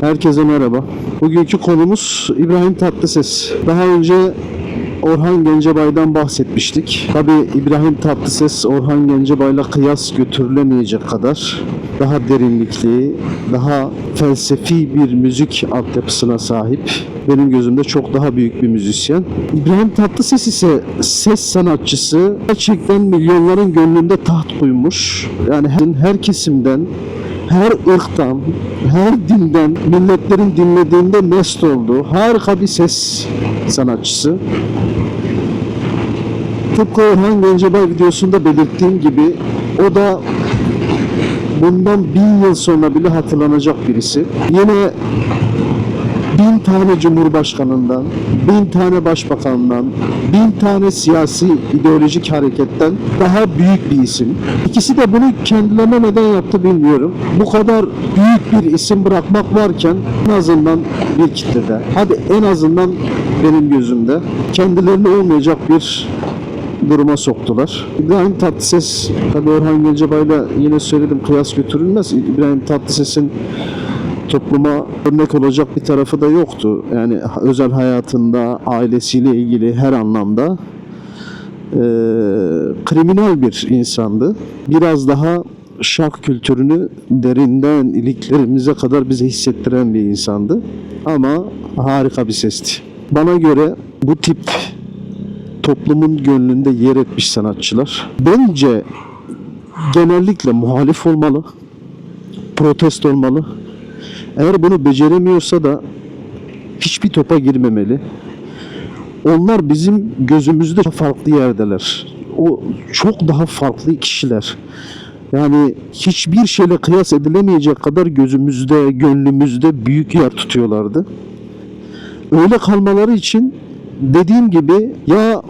Herkese merhaba. Bugünkü konumuz İbrahim Tatlıses. Daha önce Orhan Gencebay'dan bahsetmiştik. Tabi İbrahim Tatlıses Orhan Gencebay'la kıyas götürülemeyecek kadar daha derinlikli, daha felsefi bir müzik altyapısına sahip. Benim gözümde çok daha büyük bir müzisyen. İbrahim Tatlıses ise ses sanatçısı gerçekten milyonların gönlünde taht koymuş. Yani her, her kesimden her ırktan, her dinden milletlerin dinlediğinde mest olduğu harika bir ses sanatçısı. Tıpkı Orhan Gencebay videosunda belirttiğim gibi o da bundan bin yıl sonra bile hatırlanacak birisi. Yine bin tane cumhurbaşkanından, bin tane başbakandan, bin tane siyasi ideolojik hareketten daha büyük bir isim. İkisi de bunu kendilerine neden yaptı bilmiyorum. Bu kadar büyük bir isim bırakmak varken en azından bir kitlede, hadi en azından benim gözümde kendilerine olmayacak bir duruma soktular. İbrahim Tatlıses, tabii Orhan Gencebay'la yine söyledim kıyas götürülmez. İbrahim Tatlıses'in topluma örnek olacak bir tarafı da yoktu. Yani özel hayatında, ailesiyle ilgili her anlamda eee, kriminal bir insandı. Biraz daha şark kültürünü derinden iliklerimize kadar bize hissettiren bir insandı. Ama harika bir sesti. Bana göre bu tip toplumun gönlünde yer etmiş sanatçılar. Bence genellikle muhalif olmalı, protest olmalı. Eğer bunu beceremiyorsa da hiçbir topa girmemeli. Onlar bizim gözümüzde farklı yerdeler. O çok daha farklı kişiler. Yani hiçbir şeyle kıyas edilemeyecek kadar gözümüzde, gönlümüzde büyük yer tutuyorlardı. Öyle kalmaları için dediğim gibi ya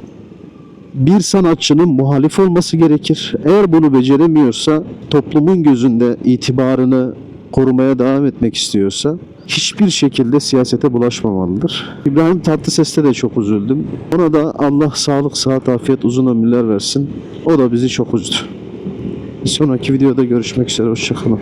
bir sanatçının muhalif olması gerekir. Eğer bunu beceremiyorsa toplumun gözünde itibarını korumaya devam etmek istiyorsa hiçbir şekilde siyasete bulaşmamalıdır. İbrahim Tatlıses'te de çok üzüldüm. Ona da Allah sağlık, sıhhat, afiyet, uzun ömürler versin. O da bizi çok üzdü. Sonraki videoda görüşmek üzere. Hoşçakalın.